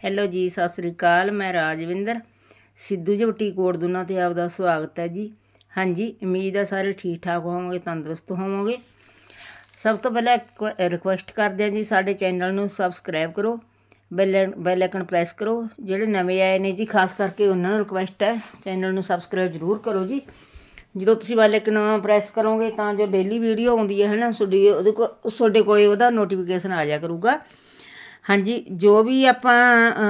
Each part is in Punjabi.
ਹੈਲੋ ਜੀ, ਸਤਿ ਸ੍ਰੀ ਅਕਾਲ, ਮੈਂ ਰਾਜਵਿੰਦਰ। ਸਿੱਧੂ ਜੀ, ਬੁਟੀਕ ਕੋਟ ਤੇ ਆਪ ਦਾ ਸਵਾਗਤ ਹੈ ਜੀ। ਹਾਂਜੀ, ਉਮੀਦ ਹੈ ਸਾਰੇ ਠੀਕ ਠਾਕ ਹੋਵੋਗੇ, ਤੰਦਰੁਸਤ ਹੋਵੋਗੇ। ਸਭ ਤੋਂ ਪਹਿਲਾਂ ਰਿਕੁਐਸਟ ਕਰਦੇ ਹਾਂ ਜੀ, ਸਾਡੇ ਚੈਨਲ ਨੂੰ ਸਬਸਕ੍ਰਾਈਬ ਕਰੋ, ਬੈਲ ਬੈਲ ਆਈਕਨ ਪ੍ਰੈਸ ਕਰੋ। ਜਿਹੜੇ ਨਵੇਂ ਆਏ ਨੇ ਜੀ, ਖਾਸ ਕਰਕੇ ਉਹਨਾਂ ਨੂੰ ਰਿਕੁਐਸਟ ਹੈ, ਚੈਨਲ ਨੂੰ ਸਬਸਕ੍ਰਾਈਬ ਜ਼ਰੂਰ ਕਰੋ ਜੀ। ਜਦੋਂ ਤੁਸੀਂ ਬੈਲ ਆਈਕਨ ਪ੍ਰੈਸ ਕਰੋਗੇ, ਤਾਂ ਜੋ ਡੇਲੀ ਵੀਡੀਓ ਆਉਂਦੀ ਹੈ ਨਾ ਤੁਹਾਡੀ ਉਹਦੇ ਕੋਲ ਤੁਹਾਡੇ ਕੋਲੇ ਉਹਦਾ ਨੋਟੀਫਿਕੇਸ਼ਨ ਆ ਜਾਇਆ ਕਰੂਗਾ। ਹਾਂਜੀ, ਜੋ ਵੀ ਆਪਾਂ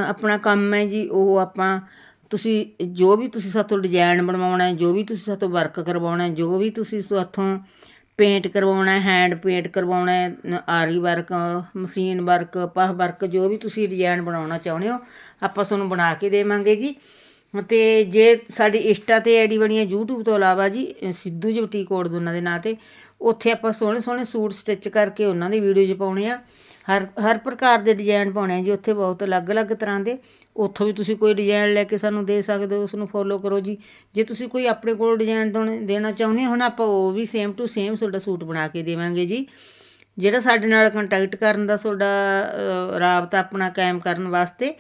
ਆਪਣਾ ਕੰਮ ਹੈ ਜੀ, ਉਹ ਆਪਾਂ ਤੁਸੀਂ, ਜੋ ਵੀ ਤੁਸੀਂ ਸਾਥੋਂ ਡਿਜ਼ਾਇਨ ਬਣਵਾਉਣਾ ਜੋ ਵੀ ਤੁਸੀਂ ਸਾਥੋਂ ਵਰਕ ਕਰਵਾਉਣਾ ਜੋ ਵੀ ਤੁਸੀਂ ਸਾਥੋਂ ਪੇਂਟ ਕਰਵਾਉਣਾ ਹੈਂਡ ਪੇਂਟ ਕਰਵਾਉਣਾ ਆਰੀ ਵਰਕ ਮਸ਼ੀਨ ਵਰਕ ਪਹ ਵਰਕ ਜੋ ਵੀ ਤੁਸੀਂ ਡਿਜ਼ਾਈਨ ਬਣਾਉਣਾ ਚਾਹੁੰਦੇ ਹੋ, ਆਪਾਂ ਤੁਹਾਨੂੰ ਬਣਾ ਕੇ ਦੇਵਾਂਗੇ ਜੀ। ਤੇ ਜੇ ਸਾਡੀ ਇੰਸਟਾ ਤੇ ਆਈਡੀ ਬਣੀ ਹੈ YouTube ਤੋਂ ਇਲਾਵਾ ਜੀ ਸਿੱਧੂ ਜੀ ਬੁਟੀਕ ਕੋਡ ਦੋਨਾਂ ਦੇ ਨਾਂ ਤੇ, ਉੱਥੇ ਆਪਾਂ ਸੋਹਣੇ ਸੋਹਣੇ ਸੂਟ ਸਟਿਚ ਕਰਕੇ ਉਹਨਾਂ ਦੀ ਵੀਡੀਓਜ਼ ਪਾਉਣੇ ਆ। ਹਰ ਹਰ ਪ੍ਰਕਾਰ ਦੇ ਡਿਜ਼ਾਈਨ ਪਾਉਣੇ ਆ ਜੀ, ਉੱਥੇ ਬਹੁਤ ਅਲੱਗ-ਅਲੱਗ ਤਰ੍ਹਾਂ ਦੇ। ਉੱਥੋਂ ਵੀ ਤੁਸੀਂ ਕੋਈ ਡਿਜ਼ਾਈਨ ਲੈ ਕੇ ਸਾਨੂੰ ਦੇ ਸਕਦੇ ਹੋ ਉਸ ਨੂੰ ਫੋਲੋ ਕਰੋ ਜੀ। ਜੇ ਤੁਸੀਂ ਕੋਈ ਆਪਣੇ ਕੋਲ ਡਿਜ਼ਾਈਨ ਦੇਣਾ ਚਾਹੁੰਦੇ ਹੋ ਨਾ, ਆਪਾਂ ਉਹ ਵੀ ਸੇਮ ਟੂ ਸੇਮ ਤੁਹਾਡਾ ਸੂਟ ਬਣਾ ਕੇ ਦੇਵਾਂਗੇ ਜੀ। ਜਿਹੜਾ ਸਾਡੇ ਨਾਲ ਕੰਟੈਕਟ ਕਰਨ ਦਾ ਤੁਹਾਡਾ ਰਾਬਤਾ ਆਪਣਾ ਕਾਇਮ ਕਰਨ ਵਾਸਤੇ,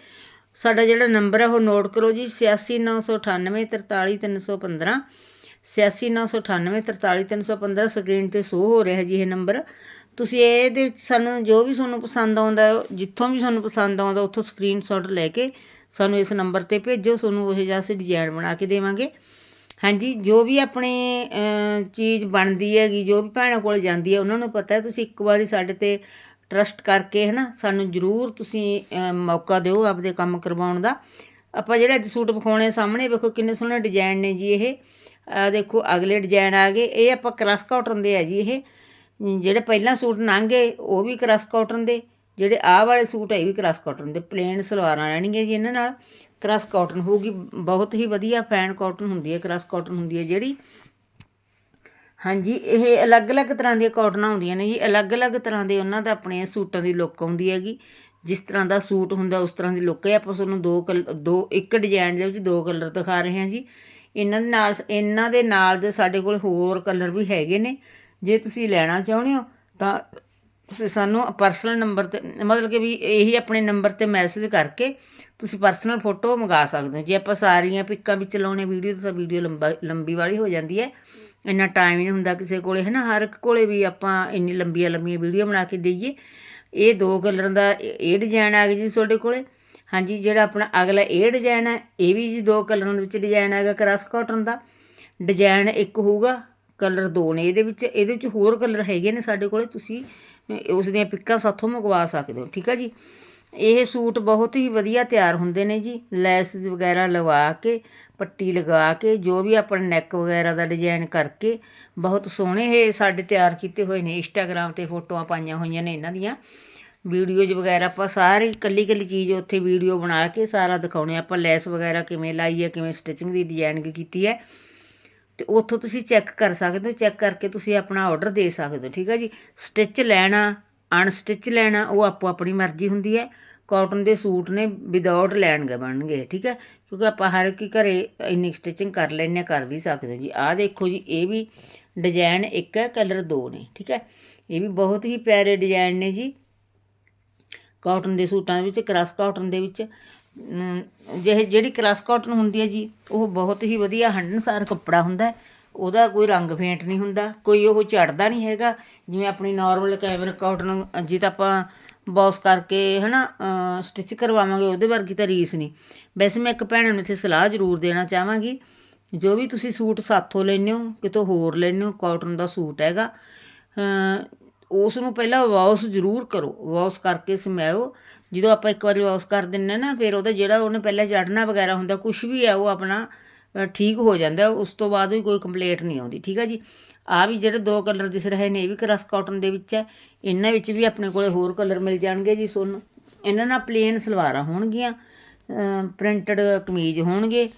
ਸਾਡਾ ਜਿਹੜਾ ਨੰਬਰ ਹੈ ਉਹ ਨੋਟ ਕਰੋ ਜੀ 8698 43315 8698 43315 ਸਕਰੀਨ ਤੇ ਸ਼ੋ ਹੋ ਰਿਹਾ ਜੀ ਇਹ ਨੰਬਰ ਤੁਸੀਂ ਇਹਦੇ ਵਿੱਚ ਸਾਨੂੰ ਜੋ ਵੀ ਤੁਹਾਨੂੰ ਪਸੰਦ ਆਉਂਦਾ ਜਿੱਥੋਂ ਵੀ ਤੁਹਾਨੂੰ ਪਸੰਦ ਆਉਂਦਾ, ਉੱਥੋਂ ਸਕਰੀਨਸ਼ਾਟ ਲੈ ਕੇ ਸਾਨੂੰ ਇਸ ਨੰਬਰ ਤੇ ਭੇਜੋ, ਤੁਹਾਨੂੰ ਉਹ ਜਿਹਾ ਅਸੀਂ ਡਿਜ਼ਾਈਨ ਬਣਾ ਕੇ ਦੇਵਾਂਗੇ। ਹਾਂਜੀ, ਜੋ ਵੀ ਆਪਣੇ ਚੀਜ਼ ਬਣਦੀ ਹੈਗੀ, ਜੋ ਵੀ ਭੈਣਾਂ ਕੋਲ ਜਾਂਦੀ ਹੈ, ਉਹਨਾਂ ਨੂੰ ਪਤਾ ਹੈ, ਤੁਸੀਂ ਇੱਕ ਵਾਰੀ ਸਾਡੇ ਤੇ ਟਰਸਟ ਕਰਕੇ ਹੈ ਨਾ ਸਾਨੂੰ ਜ਼ਰੂਰ ਤੁਸੀਂ ਮੌਕਾ ਦਿਓ ਆਪਦੇ ਕੰਮ ਕਰਵਾਉਣ ਦਾ। ਆਪਾਂ ਜਿਹੜਾ ਅੱਜ ਸੂਟ ਵਿਖਾਉਣੇ ਸਾਹਮਣੇ, ਵੇਖੋ ਕਿੰਨੇ ਸੋਹਣੇ ਡਿਜ਼ਾਈਨ ਨੇ ਜੀ ਇਹ। ਦੇਖੋ, ਅਗਲੇ ਡਿਜ਼ਾਈਨ ਆ ਗਏ। ਇਹ ਆਪਾਂ ਕ੍ਰਾਸ ਕਾਟਨ ਦੇ ਆ ਜੀ ਇਹ। ਜਿਹੜੇ ਪਹਿਲਾਂ ਸੂਟ ਲੰਘੇ ਉਹ ਵੀ ਕ੍ਰਾਸ ਕਾਟਨ ਦੇ। ਜਿਹੜੇ ਆਹ ਵਾਲੇ ਸੂਟ ਹੈ ਇਹ ਵੀ ਕ੍ਰਾਸ ਕਾਟਨ ਦੇ। ਪਲੇਨ ਸਲਵਾਰਾਂ ਰਹਿਣਗੀਆਂ ਜੀ ਇਹਨਾਂ ਨਾਲ। ਕ੍ਰਾਸ ਕਾਟਨ ਹੋਊਗੀ, ਬਹੁਤ ਹੀ ਵਧੀਆ ਫੈਨ ਕਾਟਨ ਹੁੰਦੀ ਹੈ ਕ੍ਰਾਸ ਕਾਟਨ ਹੁੰਦੀ ਹੈ ਜਿਹੜੀ। ਹਾਂਜੀ, ਇਹ ਅਲੱਗ-ਅਲੱਗ ਤਰ੍ਹਾਂ ਦੀਆਂ ਕਾਟਨਾਂ ਹੁੰਦੀਆਂ ਨੇ ਜੀ। ਅਲੱਗ-ਅਲੱਗ ਤਰ੍ਹਾਂ ਦੇ ਉਹਨਾਂ ਦਾ ਆਪਣੇ ਸੂਟਾਂ ਦੀ ਲੁੱਕ ਆਉਂਦੀ ਹੈਗੀ। ਜਿਸ ਤਰ੍ਹਾਂ ਦਾ ਸੂਟ ਹੁੰਦਾ, ਉਸ ਤਰ੍ਹਾਂ ਦੀ ਲੁੱਕ ਹੈ। ਆਪਾਂ ਤੁਹਾਨੂੰ ਦੋ ਕਲ, ਦੋ, ਇੱਕ ਡਿਜ਼ਾਈਨ ਦੇ ਵਿੱਚ ਦੋ ਕਲਰ ਦਿਖਾ ਰਹੇ ਹਾਂ ਜੀ। ਇਹਨਾਂ ਦੇ ਨਾਲ, ਇਹਨਾਂ ਦੇ ਨਾਲ ਦੇ ਸਾਡੇ ਕੋਲ ਹੋਰ ਕਲਰ ਵੀ ਹੈਗੇ ਨੇ। ਜੇ ਤੁਸੀਂ ਲੈਣਾ ਚਾਹੁੰਦੇ ਹੋ, ਤਾਂ ਫਿਰ ਸਾਨੂੰ ਪਰਸਨਲ ਨੰਬਰ ਤੇ, ਮਤਲਬ ਕਿ ਵੀ ਇਹੀ ਆਪਣੇ ਨੰਬਰ ਤੇ ਮੈਸੇਜ ਕਰਕੇ ਤੁਸੀਂ ਪਰਸਨਲ ਫੋਟੋ ਮੰਗਾ ਸਕਦੇ ਹੋ। ਜੇ ਆਪਾਂ ਸਾਰੀਆਂ ਪਿੱਕਾਂ ਵਿੱਚ ਲਾਉਣੇ ਵੀਡੀਓ ਤਾਂ ਵੀਡੀਓ ਲੰਬਾ, ਲੰਬੀ ਵਾਲੀ ਹੋ ਜਾਂਦੀ ਹੈ। ਇੰਨਾ ਟਾਈਮ ਹੀ ਨਹੀਂ ਹੁੰਦਾ ਕਿਸੇ ਕੋਲੇ ਹੈ ਨਾ ਹਰ ਇੱਕ ਕੋਲੇ ਵੀ ਆਪਾਂ ਇੰਨੀ ਲੰਬੀਆਂ ਲੰਬੀਆਂ ਵੀਡੀਓ ਬਣਾ ਕੇ ਦਈਏ। ਇਹ ਦੋ ਕਲਰਾਂ ਦਾ ਇਹ ਇਹ ਡਿਜ਼ਾਈਨ ਆ ਗਿਆ ਜੀ ਤੁਹਾਡੇ ਕੋਲੇ। ਹਾਂਜੀ, ਜਿਹੜਾ ਆਪਣਾ ਅਗਲਾ ਇਹ ਡਿਜ਼ਾਈਨ ਹੈ, ਇਹ ਵੀ ਜੀ ਦੋ ਕਲਰਾਂ ਦੇ ਵਿੱਚ ਡਿਜ਼ਾਈਨ ਆਏਗਾ ਕ੍ਰਾਸ ਕਾਟਨ ਦਾ। ਡਿਜ਼ਾਈਨ ਇੱਕ ਹੋਊਗਾ ਕਲਰ ਦੋ ਨੇ, ਇਹਦੇ ਵਿੱਚ ਇਹਦੇ ਵਿੱਚ ਹੋਰ ਕਲਰ ਹੈਗੇ ਨੇ ਸਾਡੇ ਕੋਲੇ, ਤੁਸੀਂ ਉਸ ਦੀਆਂ ਪਿੱਕਾਂ ਸਾਥੋਂ ਮੰਗਵਾ ਸਕਦੇ ਹੋ, ਠੀਕ ਆ ਜੀ? ਇਹ ਸੂਟ ਬਹੁਤ ਹੀ ਵਧੀਆ ਤਿਆਰ ਹੁੰਦੇ ਨੇ ਜੀ ਲੈਸ ਵਗੈਰਾ ਲਵਾ ਕੇ, ਪੱਟੀ ਲਗਾ ਕੇ, ਜੋ ਵੀ ਆਪਣਾ ਨੈਕ ਵਗੈਰਾ ਦਾ ਡਿਜ਼ਾਈਨ ਕਰਕੇ, ਬਹੁਤ ਸੋਹਣੇ ਇਹ ਸਾਡੇ ਤਿਆਰ ਕੀਤੇ ਹੋਏ ਨੇ ਇੰਸਟਾਗ੍ਰam ਤੇ ਫੋਟੋਆਂ ਪਾਈਆਂ ਹੋਈਆਂ ਨੇ ਇਹਨਾਂ ਦੀਆਂ। ਵੀਡੀਓਜ਼ ਵਗੈਰਾ ਆਪਾਂ ਸਾਰੀ, ਕੱਲੀ ਕੱਲੀ ਚੀਜ਼ ਉੱਥੇ ਵੀਡੀਓ ਬਣਾ ਕੇ ਸਾਰਾ ਦਿਖਾਉਣੇ ਆਪਾਂ ਲੈਸ ਵਗੈਰਾ ਕਿਵੇਂ ਲਾਈ ਹੈ ਕਿਵੇਂ ਸਟਿਚਿੰਗ ਦੀ ਡਿਜ਼ਾਈਨਿੰਗ ਕੀਤੀ ਹੈ। ਤੇ ਉੱਥੋਂ ਤੁਸੀਂ ਚੈੱਕ ਕਰ ਸਕਦੇ ਹੋ, ਚੈੱਕ ਕਰਕੇ ਤੁਸੀਂ ਆਪਣਾ ਆਰਡਰ ਦੇ ਸਕਦੇ ਹੋ, ਠੀਕ ਹੈ ਜੀ? ਸਟਿਚ ਲੈਣਾ ਅਨਸਟਿਚ ਲੈਣਾ, ਉਹ ਆਪੋ ਆਪਣੀ ਮਰਜ਼ੀ ਹੁੰਦੀ ਹੈ। ਕਾਟਨ ਦੇ ਸੂਟ ਨੇ ਵਿਦਆਊਟ ਲੈਣਗੇ, ਬਣਨਗੇ, ਠੀਕ ਹੈ ਕਿਉਂਕਿ ਆਪਾਂ ਹਰ ਇੱਕ ਹੀ ਘਰੇ ਇੰਨੀ ਸਟਿਚਿੰਗ ਕਰ ਲੈਂਦੇ ਹਾਂ, ਕਰ ਵੀ ਸਕਦੇ ਹਾਂ ਜੀ। ਆਹ ਦੇਖੋ ਜੀ, ਇਹ ਵੀ ਡਿਜ਼ਾਈਨ ਇੱਕ ਹੈ ਕਲਰ ਦੋ ਨੇ, ਠੀਕ ਹੈ ਇਹ ਵੀ ਬਹੁਤ ਹੀ ਪਿਆਰੇ ਡਿਜ਼ਾਈਨ ਨੇ ਜੀ। ਕਾਟਨ ਦੇ ਸੂਟਾਂ ਦੇ ਵਿੱਚ, ਕ੍ਰਾਸ ਕਾਟਨ ਦੇ ਵਿੱਚ ਜਿਹੇ, ਜਿਹੜੀ ਕ੍ਰਾਸ ਕਾਟਨ ਹੁੰਦੀ ਹੈ ਜੀ, ਉਹ ਬਹੁਤ ਹੀ ਵਧੀਆ ਹੰਢਣਸਾਰ ਕੱਪੜਾ ਹੁੰਦਾ ਉਹਦਾ ਕੋਈ ਰੰਗ ਫੇਂਟ ਨਹੀਂ ਹੁੰਦਾ, ਕੋਈ ਉਹ ਝੜਦਾ ਨਹੀਂ ਹੈਗਾ। ਜਿਵੇਂ ਆਪਣੀ ਨਾਰਮਲ ਕੈਮਰ ਕਾਟਨ, ਜੇ ਤਾਂ ਆਪਾਂ ਬੌਸ ਕਰਕੇ ਹਨਾ ਸਟਿਚ ਕਰਵਾਵਾਂਗੇ, ਉਹਦੇ ਵਰਗੀ ਤਾਂ ਰੀਸ ਨਹੀਂ। ਵੈਸੇ ਮੈਂ ਇੱਕ ਭੈਣ ਨੂੰ ਇੱਥੇ ਸਲਾਹ ਜ਼ਰੂਰ ਦੇਣਾ ਚਾਹਾਂਗੀ, ਜੋ ਵੀ ਤੁਸੀਂ ਸੂਟ ਸਾਥੋਂ ਲੈਂਦੇ ਹੋ, ਕਿਤੋਂ ਹੋਰ ਲੈਂਦੇ ਹੋ, ਕਾਟਨ ਦਾ ਸੂਟ ਹੈਗਾ ਉਸ ਨੂੰ ਪਹਿਲਾਂ ਵਾਸ਼ ਜ਼ਰੂਰ ਕਰੋ ਵਾਸ਼ ਕਰਕੇ ਸਮਾਇਓ। ਜਦੋਂ ਆਪਾਂ ਇੱਕ ਵਾਰੀ ਵਾਸ਼ ਕਰ ਦਿੰਨੇ ਨਾ, ਫਿਰ ਉਹਦਾ ਜਿਹੜਾ ਉਹਨੇ ਪਹਿਲਾਂ ਚੜਨਾ ਵਗੈਰਾ ਹੁੰਦਾ ਕੁਝ ਵੀ ਹੈ, ਉਹ ਆਪਣਾ ਠੀਕ ਹੋ ਜਾਂਦਾ। ਉਸ ਤੋਂ ਬਾਅਦ ਵੀ ਕੋਈ ਕੰਪਲੇਂਟ ਨਹੀਂ ਆਉਂਦੀ, ਠੀਕ ਹੈ ਜੀ? ਆ ਵੀ ਜਿਹੜੇ ਦੋ ਕਲਰ ਦਿਸ ਰਹੇ ਨੇ, ਇਹ ਵੀ ਕਰਸ ਕਾਟਨ ਦੇ ਵਿੱਚ ਹੈ। ਇਹਨਾਂ ਵਿੱਚ ਵੀ ਆਪਣੇ ਕੋਲੇ ਹੋਰ ਕਲਰ ਮਿਲ ਜਾਣਗੇ ਜੀ ਤੁਹਾਨੂੰ ਇਹਨਾਂ ਨਾਲ ਪਲੇਨ ਸਲਵਾਰਾਂ ਹੋਣਗੀਆਂ ਪ੍ਰਿੰਟਡ ਕਮੀਜ਼ ਹੋਣਗੇ,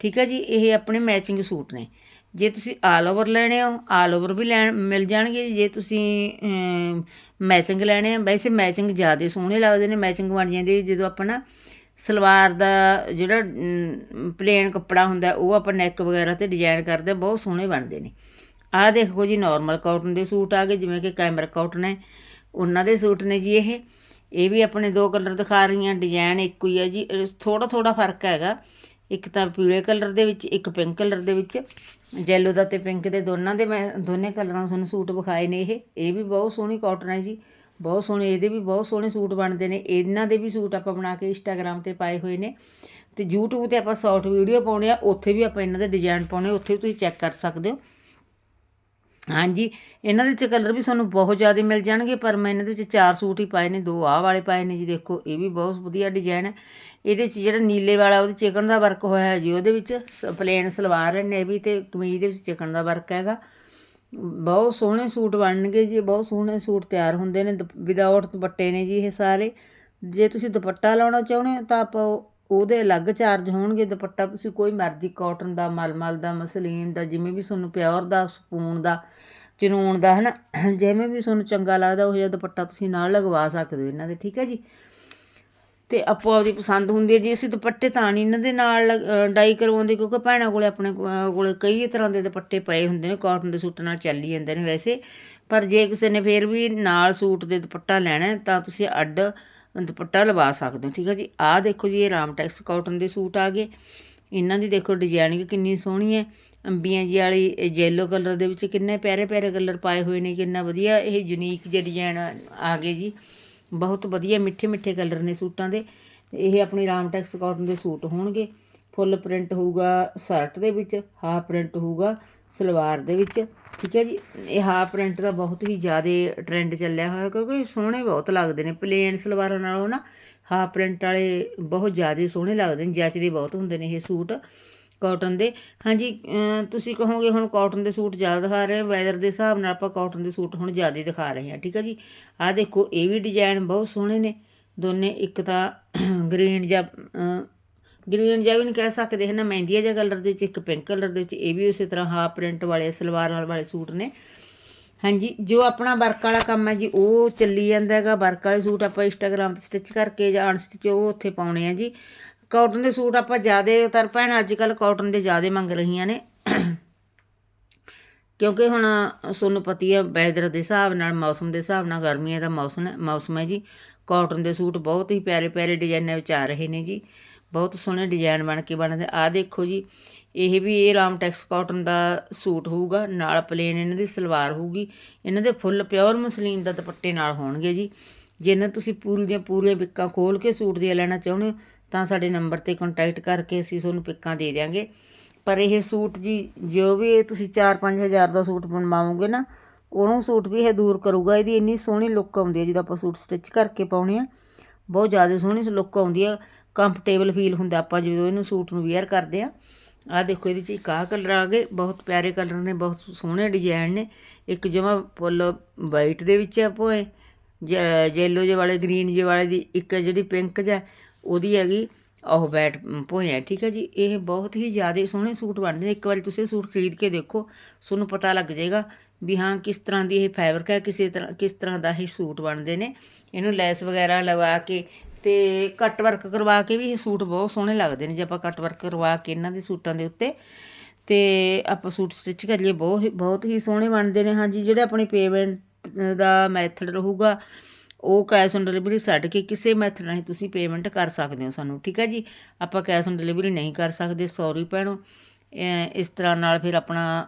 ਠੀਕ ਹੈ ਜੀ? ਇਹ ਆਪਣੇ ਮੈਚਿੰਗ ਸੂਟ ਨੇ। ਜੇ ਤੁਸੀਂ ਆਲ ਓਵਰ ਲੈਣੇ ਹੋ ਆਲ ਓਵਰ ਵੀ ਲੈਣ, ਮਿਲ ਜਾਣਗੇ। ਜੇ ਤੁਸੀਂ ਮੈਚਿੰਗ ਲੈਣੇ ਆ, ਵੈਸੇ ਮੈਚਿੰਗ ਜ਼ਿਆਦਾ ਸੋਹਣੇ ਲੱਗਦੇ ਨੇ ਮੈਚਿੰਗ ਬਣ ਜਾਂਦੀ ਹੈ। ਜਦੋਂ ਆਪਣਾ ਸਲਵਾਰ ਦਾ ਜਿਹੜਾ ਪਲੇਨ ਕੱਪੜਾ ਹੁੰਦਾ ਉਹ ਆਪਾਂ ਨੈਕ ਵਗੈਰਾ ਤੇ ਡਿਜ਼ਾਈਨ ਕਰਦੇ ਬਹੁਤ ਸੋਹਣੇ ਬਣਦੇ ਨੇ। ਆਹ ਦੇਖੋ ਜੀ ਨਾਰਮਲ ਕਾਟਨ ਦੇ ਸੂਟ ਆ ਗਏ, ਜਿਵੇਂ ਕਿ ਕੈਮਰ ਕਾਟਨ ਹੈ। ਉਹਨਾਂ ਦੇ ਸੂਟ ਨੇ ਜੀ ਇਹ। ਇਹ ਵੀ ਆਪਣੇ ਦੋ ਕਲਰ ਦਿਖਾ ਰਹੀਆਂ ਡਿਜ਼ਾਈਨ ਇੱਕੋ ਹੀ ਹੈ ਜੀ। ਥੋੜਾ ਥੋੜਾ ਫ਼ਰਕ ਹੈਗਾ। ਇੱਕ ਤਾਂ ਪੀਲੇ ਕਲਰ ਦੇ ਵਿੱਚ, ਇੱਕ ਪਿੰਕ ਕਲਰ ਦੇ ਵਿੱਚ। ਜੈਲੋ ਦਾ ਤੇ ਪਿੰਕ ਦੇ ਦੋਨਾਂ ਦੇ ਮੈਂ, ਦੋਨੇ ਕਲਰਾਂ ਤੁਹਾਨੂੰ ਸੂਟ ਵਿਖਾਏ ਨੇ ਇਹ। ਇਹ ਵੀ ਬਹੁਤ ਸੋਹਣੀ ਕਾਟਨ ਹੈ ਜੀ। ਬਹੁਤ ਸੋਹਣੇ, ਇਹਦੇ ਵੀ ਬਹੁਤ ਸੋਹਣੇ ਸੂਟ ਬਣਦੇ ਨੇ। ਇਹਨਾਂ ਦੇ ਵੀ ਸੂਟ ਆਪਾਂ ਬਣਾ ਕੇ ਇੰਸਟਾਗ੍ਰam ਤੇ ਪਾਏ ਹੋਏ ਨੇ। ਤੇ YouTube ਤੇ ਆਪਾਂ ਸ਼ਾਰਟ ਵੀਡੀਓ ਪਾਉਣੇ ਆ, ਉੱਥੇ ਵੀ ਆਪਾਂ ਇਹਨਾਂ ਦੇ ਡਿਜ਼ਾਈਨ ਪਾਉਣੇ ਉੱਥੇ ਵੀ ਤੁਸੀਂ ਚੈੱਕ ਕਰ ਸਕਦੇ ਹੋ। ਹਾਂਜੀ, ਇਹਨਾਂ ਦੇ ਵਿੱਚ ਕਲਰ ਵੀ ਤੁਹਾਨੂੰ ਬਹੁਤ ਜ਼ਿਆਦਾ ਮਿਲ ਜਾਣਗੇ, ਪਰ ਮੈਂ ਇਹਨਾਂ ਦੇ ਵਿੱਚ ਚਾਰ ਸੂਟ ਹੀ ਪਾਏ ਨੇ, ਦੋ ਆਹ ਵਾਲੇ ਪਾਏ ਨੇ ਜੀ, ਦੇਖੋ, ਇਹ ਵੀ ਬਹੁਤ ਵਧੀਆ ਡਿਜ਼ਾਈਨ ਹੈ। ਇਹਦੇ ਵਿੱਚ ਜਿਹੜਾ ਨੀਲੇ ਵਾਲਾ, ਉਹਦੇ ਚਿਕਨ ਦਾ ਵਰਕ ਹੋਇਆ ਹੈ ਜੀ, ਉਹਦੇ ਵਿੱਚ ਪਲੇਨ ਸਲਵਾਰ ਹੈ, ਨੇਵੀ ਤੇ ਕਮੀਜ਼ ਦੇ ਵਿੱਚ ਚਿਕਨ ਦਾ ਵਰਕ ਹੈਗਾ। ਬਹੁਤ ਸੋਹਣੇ ਸੂਟ ਬਣਨਗੇ ਜੀ ਬਹੁਤ ਸੋਹਣੇ ਸੂਟ ਤਿਆਰ ਹੁੰਦੇ ਨੇ ਵਿਦਆਊਟ ਦੁਪੱਟੇ ਨੇ ਜੀ ਇਹ ਸਾਰੇ। ਜੇ ਤੁਸੀਂ ਦੁਪੱਟਾ ਲਾਉਣਾ ਚਾਹੁੰਦੇ ਹੋ ਤਾਂ ਆਪਾਂ ਉਹ- ਉਹਦੇ ਅਲੱਗ ਚਾਰਜ ਹੋਣਗੇ ਦੁਪੱਟਾ ਤੁਸੀਂ ਕੋਈ ਮਰਜ਼ੀ ਕਾਟਨ ਦਾ ਮਲਮਲ ਦਾ ਮਸਲੀਨ ਦਾ ਜਿਵੇਂ ਵੀ ਤੁਹਾਨੂੰ ਪਿਓਰ ਦਾ ਸਪੂਨ ਦਾ ਚਨੂਨ ਦਾ ਹਨਾ? ਜਿਵੇਂ ਵੀ ਤੁਹਾਨੂੰ ਚੰਗਾ ਲੱਗਦਾ ਉਹ ਜਿਹਾ ਦੁਪੱਟਾ ਤੁਸੀਂ ਨਾਲ ਲਗਵਾ ਸਕਦੇ ਹੋ ਇਹਨਾਂ ਦੇ ਠੀਕ ਹੈ ਜੀ? ਤੇ ਆਪੋ ਆਪਦੀ ਪਸੰਦ ਹੁੰਦੀ ਹੈ ਜੀ ਅਸੀਂ ਦੁਪੱਟੇ ਤਾਂ ਨਹੀਂ ਇਹਨਾਂ ਦੇ ਨਾਲ ਅ, ਡਾਈ ਕਰਵਾਉਂਦੇ ਕਿਉਂਕਿ ਭੈਣਾਂ ਕੋਲੇ ਆਪਣੇ ਅ, ਕੋਲੇ ਕਈ ਤਰ੍ਹਾਂ ਦੇ ਦੁਪੱਟੇ ਪਏ ਹੁੰਦੇ ਨੇ ਕਾਟਨ ਦੇ ਸੂਟਾਂ ਨਾਲ ਚੱਲ ਹੀ ਜਾਂਦੇ ਨੇ ਵੈਸੇ। ਪਰ ਜੇ ਕਿਸੇ ਨੇ ਫੇਰ ਵੀ ਨਾਲ ਸੂਟ ਦੇ ਦੁਪੱਟਾ ਲੈਣਾ ਤਾਂ ਤੁਸੀਂ ਅੱਡ ਦੁਪੱਟਾ ਲਵਾ ਸਕਦੇ ਹੋ, ਠੀਕ ਹੈ ਜੀ। ਆਹ ਦੇਖੋ ਜੀ, ਇਹ ਰਾਮਟੈਕਸ ਕਾਟਨ ਦੇ ਸੂਟ ਆ ਗਏ। ਇਹਨਾਂ ਦੀ ਦੇਖੋ ਡਿਜ਼ਾਈਨਿੰਗ ਕਿੰਨੀ ਸੋਹਣੀ ਹੈ। ਅੰਬੀਆਂ ਜੀ ਵਾਲੀ ਯੈਲੋ ਕਲਰ ਦੇ ਵਿੱਚ ਕਿੰਨੇ ਪਿਆਰੇ ਪਿਆਰੇ ਕਲਰ ਪਾਏ ਹੋਏ ਨੇ, ਕਿੰਨਾ ਵਧੀਆ ਇਹ ਯੂਨੀਕ ਜਿਹੇ ਡਿਜ਼ਾਈਨ ਆ ਗਏ ਜੀ। ਬਹੁਤ ਵਧੀਆ ਮਿੱਠੇ ਮਿੱਠੇ ਕਲਰ ਨੇ ਸੂਟਾਂ ਦੇ। ਇਹ ਆਪਣੀ ਰਾਮਟੈਕਸ ਕਾਟਨ ਦੇ ਸੂਟ ਹੋਣਗੇ। ਫੁੱਲ ਪ੍ਰਿੰਟ ਹੋਊਗਾ, ਸ਼ਰਟ ਦੇ ਵਿੱਚ, ਹਾਫ ਪ੍ਰਿੰਟ ਹੋਊਗਾ, ਸਲਵਾਰ ਦੇ ਵਿੱਚ, ਠੀਕ ਹੈ ਜੀ? ਇਹ ਹਾਫ ਪ੍ਰਿੰਟ ਦਾ ਬਹੁਤ ਹੀ ਜ਼ਿਆਦਾ ਟ੍ਰੈਂਡ ਚੱਲਿਆ ਹੋਇਆ, ਕਿਉਂਕਿ ਸੋਹਣੇ ਬਹੁਤ ਲੱਗਦੇ ਨੇ ਪਲੇਨ ਸਲਵਾਰਾਂ ਨਾਲੋਂ ਨਾ, ਹਾਫ ਪ੍ਰਿੰਟ ਵਾਲੇ ਬਹੁਤ ਜ਼ਿਆਦਾ ਸੋਹਣੇ ਲੱਗਦੇ ਨੇ, ਜੱਚਦੇ ਬਹੁਤ ਹੁੰਦੇ ਨੇ ਇਹ ਸੂਟ ਕਾਟਨ ਦੇ। ਹਾਂਜੀ ਤੁਸੀਂ ਕਹੋਗੇ ਹੁਣ ਕਾਟਨ ਦੇ ਸੂਟ ਜ਼ਿਆਦਾ ਦਿਖਾ ਰਹੇ ਵੈਦਰ ਦੇ ਹਿਸਾਬ ਨਾਲ ਆਪਾਂ ਕਾਟਨ ਦੇ ਸੂਟ ਹੁਣ ਜ਼ਿਆਦਾ ਦਿਖਾ ਰਹੇ ਹਾਂ, ਠੀਕ ਹੈ ਜੀ? ਆਹ ਦੇਖੋ, ਇਹ ਵੀ ਡਿਜ਼ਾਈਨ ਬਹੁਤ ਸੋਹਣੇ ਨੇ, ਦੋਨੇ, ਇੱਕ ਤਾਂ ਗ੍ਰੀਨ ਜਾਂ ਗ੍ਰੀਨ ਜਿਹਾ ਵੀ ਨਹੀਂ ਕਹਿ ਸਕਦੇ ਹੈ ਨਾ ਮਹਿੰਦੀਆ ਜਿਹਾ ਕਲਰ ਦੇ ਵਿੱਚ, ਇੱਕ ਪਿੰਕ ਕਲਰ ਦੇ ਵਿੱਚ, ਇਹ ਵੀ ਉਸੇ ਤਰ੍ਹਾਂ ਹਾਫ ਪ੍ਰਿੰਟ ਵਾਲੇ, ਸਲਵਾਰ ਨਾਲ ਵਾਲੇ ਸੂਟ ਨੇ। ਹਾਂਜੀ, ਜੋ ਆਪਣਾ ਵਰਕ ਵਾਲਾ ਕੰਮ ਹੈ ਜੀ, ਉਹ ਚੱਲੀ ਜਾਂਦਾ ਹੈਗਾ। ਵਰਕ ਵਾਲੇ ਸੂਟ ਆਪਾਂ ਇੰਸਟਾਗ੍ਰam ਤੇ ਸਟਿਚ ਕਰਕੇ ਜਾਂ ਅਨਸਟਿਚ ਉਹ ਉੱਥੇ ਪਾਉਣੇ ਆ ਜੀ। ਕਾਟਨ ਦੇ ਸੂਟ ਆਪਾਂ ਜ਼ਿਆਦਾ ਤਰ ਭੈਣ ਅੱਜ ਕੱਲ ਕਾਟਨ ਦੇ ਜ਼ਿਆਦਾ ਮੰਗ ਰਹੀਆਂ ਨੇ। ਕਿਉਂਕਿ ਹੁਣ ਤੁਹਾਨੂੰ ਪਤੀ ਹੈ ਵੈਦਰ ਦੇ ਹਿਸਾਬ ਨਾਲ, ਮੌਸਮ ਦੇ ਹਿਸਾਬ ਨਾਲ ਗਰਮੀਆਂ ਦਾ ਮੌਸਮ ਮੌਸਮ ਹੈ ਜੀ। ਕਾਟਨ ਦੇ ਸੂਟ ਬਹੁਤ ਹੀ ਪਿਆਰੇ ਪਿਆਰੇ ਡਿਜ਼ਾਈਨਾਂ ਵਿੱਚ ਆ ਰਹੇ ਨੇ ਜੀ। ਬਹੁਤ ਸੋਹਣੇ ਡਿਜ਼ਾਈਨ ਬਣ ਕੇ ਬਣਦੇ। ਆ ਦੇਖੋ ਜੀ, ਇਹ ਵੀ ਇਹ ਰਾਮਟੈਕਸ ਕਾਟਨ ਦਾ ਸੂਟ ਹੋਊਗਾ, ਨਾਲ ਪਲੇਨ ਇਹਨਾਂ ਦੀ ਸਲਵਾਰ ਹੋਊਗੀ। ਇਹਨਾਂ ਦੇ ਫੁੱਲ ਪਿਓਰ ਮਸਲੀਨ ਦਾ ਦੁਪੱਟੇ ਨਾਲ ਹੋਣਗੇ ਜੀ। ਜੇ ਨਾ ਤੁਸੀਂ ਪੂਰੀ ਦੀਆਂ ਪੂਰੀਆਂ ਪਿੱਕਾਂ ਖੋਲ ਕੇ ਸੂਟ ਦੀਆਂ ਲੈਣਾ ਚਾਹੁੰਦੇ ਹੋ, ਤਾਂ ਸਾਡੇ ਨੰਬਰ ਤੇ ਕੰਟੈਕਟ ਕਰਕੇ ਅਸੀਂ ਤੁਹਾਨੂੰ ਪਿੱਕਾਂ ਦੇ ਦਿਆਂਗੇ। ਪਰ ਇਹ ਸੂਟ ਜੀ, ਜੋ ਵੀ ਇਹ ਤੁਸੀਂ 4-5 ਹਜ਼ਾਰ ਦਾ ਸੂਟ ਬਣਵਾਓਗੇ ਨਾ, ਉਹਨੂੰ ਸੂਟ ਵੀ ਇਹ ਦੂਰ ਕਰੂਗਾ। ਇਹਦੀ ਇੰਨੀ ਸੋਹਣੀ ਲੁੱਕ ਆਉਂਦੀ ਹੈ, ਜਦੋਂ ਆਪਾਂ ਸੂਟ ਸਟਿਚ ਕਰਕੇ ਪਾਉਣੇ ਆ ਬਹੁਤ ਜ਼ਿਆਦਾ ਸੋਹਣੀ ਲੁੱਕ ਆਉਂਦੀ ਆ ਕੰਫਰਟੇਬਲ ਫੀਲ ਹੁੰਦਾ ਆਪਾਂ ਜਦੋਂ ਇਹਨੂੰ ਸੂਟ ਨੂੰ ਵੇਅਰ ਕਰਦੇ ਆ ਆਹ ਦੇਖੋ ਇਹਦੇ 'ਚ ਇੱਕ ਆਹ ਕਲਰ ਆ ਗਏ, ਬਹੁਤ ਪਿਆਰੇ ਕਲਰ ਨੇ, ਬਹੁਤ ਸੋਹਣੇ ਡਿਜ਼ਾਈਨ ਨੇ। ਇੱਕ ਜਮਾ ਫੁੱਲ ਵਾਈਟ ਦੇ ਵਿੱਚ ਆ ਭੋਏ ਜੈਲੋ ਜੇ ਵਾਲੇ ਗ੍ਰੀਨ ਜੇ ਵਾਲੇ ਦੀ ਇੱਕ ਜਿਹੜੀ ਪਿੰਕ ਜਿਹਾ ਉਹਦੀ ਹੈਗੀ ਉਹ ਬੈਟ ਭੋਇਆ ਠੀਕ ਹੈ ਜੀ। ਇਹ ਬਹੁਤ ਹੀ ਜ਼ਿਆਦਾ ਸੋਹਣੇ ਸੂਟ ਬਣਦੇ ਨੇ। ਇੱਕ ਵਾਰੀ ਤੁਸੀਂ ਇਹ ਸੂਟ ਖਰੀਦ ਕੇ ਦੇਖੋ, ਤੁਹਾਨੂੰ ਪਤਾ ਲੱਗ ਜਾਏਗਾ ਵੀ ਹਾਂ, ਕਿਸ ਤਰ੍ਹਾਂ ਦੀ ਇਹ ਫੈਬਰਿਕ ਹੈ, ਕਿਸੇ ਤਰ੍ਹਾਂ, ਕਿਸ ਤਰ੍ਹਾਂ ਦਾ ਇਹ ਸੂਟ ਬਣਦੇ ਨੇ। ਇਹਨੂੰ ਲੈਸ ਵਗੈਰਾ ਲਗਾ ਕੇ ਤੇ ਕੱਟ ਵਰਕ ਕਰਵਾ ਕੇ ਵੀ ਇਹ ਸੂਟ ਬਹੁਤ ਸੋਹਣੇ ਲੱਗਦੇ ਨੇ ਜੇ ਆਪਾਂ ਕੱਟ ਵਰਕ ਕਰਵਾ ਕੇ ਇਹਨਾਂ ਦੇ ਸੂਟਾਂ ਦੇ ਉੱਤੇ। ਤੇ ਆਪਾਂ ਸੂਟ ਸਟਿਚ ਕਰੀਏ ਬਹੁਤ ਹੀ ਬਹੁਤ ਹੀ ਸੋਹਣੇ ਬਣਦੇ ਨੇ। ਹਾਂਜੀ, ਜਿਹੜੇ ਆਪਣੀ ਪੇਮੈਂਟ ਦਾ ਮੈਥਡ ਰਹੂਗਾ, ਉਹ ਕੈਸ਼ ਔਨ ਡਿਲੀਵਰੀ ਛੱਡ ਕੇ ਕਿਸੇ ਮੈਥਡ ਰਾਹੀਂ ਤੁਸੀਂ ਪੇਮੈਂਟ ਕਰ ਸਕਦੇ ਹੋ ਸਾਨੂੰ, ਠੀਕ ਹੈ ਜੀ? ਆਪਾਂ ਕੈਸ਼ ਔਨ ਡਿਲੀਵਰੀ ਨਹੀਂ ਕਰ ਸਕਦੇ ਸੌਰੀ ਭੈਣੋ। ਇਸ ਤਰ੍ਹਾਂ ਨਾਲ ਫਿਰ ਆਪਣਾ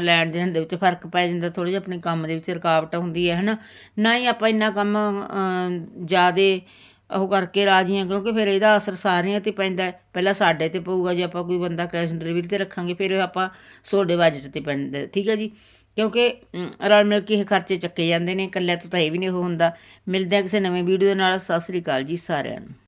ਲੈਣ ਦੇਣ ਦੇ ਵਿੱਚ ਫ਼ਰਕ ਪੈ ਜਾਂਦਾ ਥੋੜੀ ਜਿਹੀ ਆਪਣੇ ਕੰਮ ਦੇ ਵਿੱਚ ਰੁਕਾਵਟ ਹੁੰਦੀ ਹੈ, ਹਨਾ? ਨਾ ਹੀ ਆਪਾਂ ਇੰਨਾ ਕੰਮ ਜਿਆਦੇ ਉਹ ਕਰਕੇ ਰਾਜੀ ਹਾਂ, ਕਿਉਂਕਿ ਫਿਰ ਇਹਦਾ ਅਸਰ ਸਾਰਿਆਂ ਤੇ ਪੈਂਦਾ ਪਹਿਲਾਂ ਸਾਡੇ ਤੇ ਪਊਗਾ, ਜੇ ਆਪਾਂ ਕੋਈ ਬੰਦਾ ਕੈਸ਼ ਡਿਲੀਵਰੀ ਤੇ ਰੱਖਾਂਗੇ, ਫਿਰ ਆਪਾਂ ਤੁਹਾਡੇ ਬਜਟ ਤੇ ਪੈਂਦਾ ਠੀਕ ਹੈ ਜੀ? ਕਿਉਂਕਿ ਰਲ ਮਿਲ ਕੇ ਇਹ ਖਰਚੇ ਚੱਕੇ ਜਾਂਦੇ ਨੇ ਇਕੱਲੇ ਤੋਂ ਤਾਂ ਇਹ ਵੀ ਨਹੀਂ ਉਹ ਹੁੰਦਾ। ਮਿਲਦੇ ਆ ਕਿਸੇ ਨਵੇਂ ਵੀਡੀਓ ਦੇ ਨਾਲ। ਸਤਿ ਸ੍ਰੀ ਅਕਾਲ ਜੀ ਸਾਰਿਆਂ ਨੂੰ।